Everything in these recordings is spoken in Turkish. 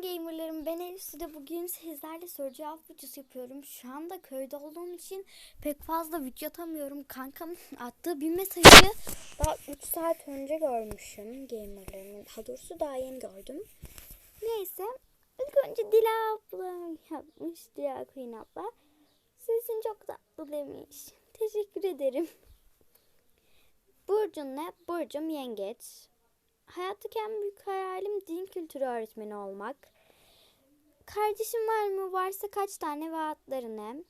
Selam gamerlarım ben Elif Sude bugün sizlerle soru cevap videosu yapıyorum. Şu anda köyde olduğum için pek fazla video atamıyorum. Kankam attığı bir mesajı daha 3 saat önce görmüşüm gamerlarımın. Daha doğrusu daha yeni gördüm. Neyse ilk önce Dila abla yapmış. Dila Queen abla. Sesin çok tatlı demiş. Teşekkür ederim. Burcun ne? Burcum yengeç. Hayattaki en büyük hayalim din kültürü öğretmeni olmak. Kardeşim var mı? Varsa kaç tane ve adları ne?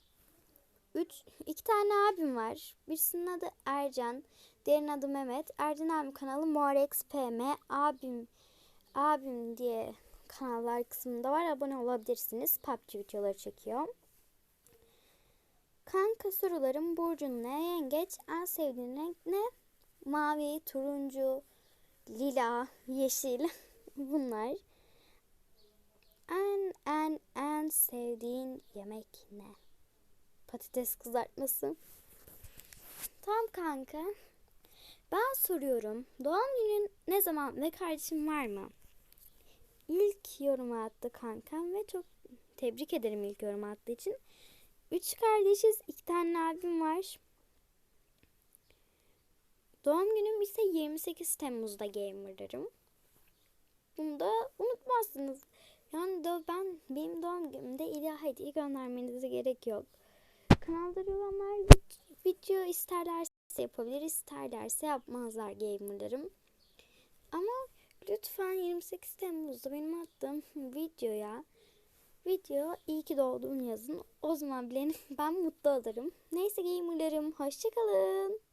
Üç, iki tane abim var. Birisinin adı Ercan, diğerinin adı Mehmet. Ercan abim kanalı Morex. Abim, abim diye kanallar kısmında var. Abone olabilirsiniz. PUBG videoları çekiyor. Kanka sorularım Burcun ne? Yengeç. En sevdiğin renk ne? Mavi, turuncu, lila, yeşil bunlar. En en en sevdiğin yemek ne? Patates kızartması. Tamam kanka. Ben soruyorum. Doğum günün ne zaman ve kardeşin var mı? İlk yorum attı kankam ve çok tebrik ederim ilk yorum attığı için. Üç kardeşiz, iki tane abim var. Doğum günüm ise 28 Temmuz'da gamerlarım. Bunu da unutmazsınız. Yani da ben benim doğum günümde illa hediye göndermenize gerek yok. Kanalda olanlar vid- video isterlerse yapabilir, isterlerse yapmazlar gamerlarım. Ama lütfen 28 Temmuz'da benim attığım videoya video iyi ki doğdun yazın. O zaman bile ben mutlu olurum. Neyse gamerlarım hoşçakalın.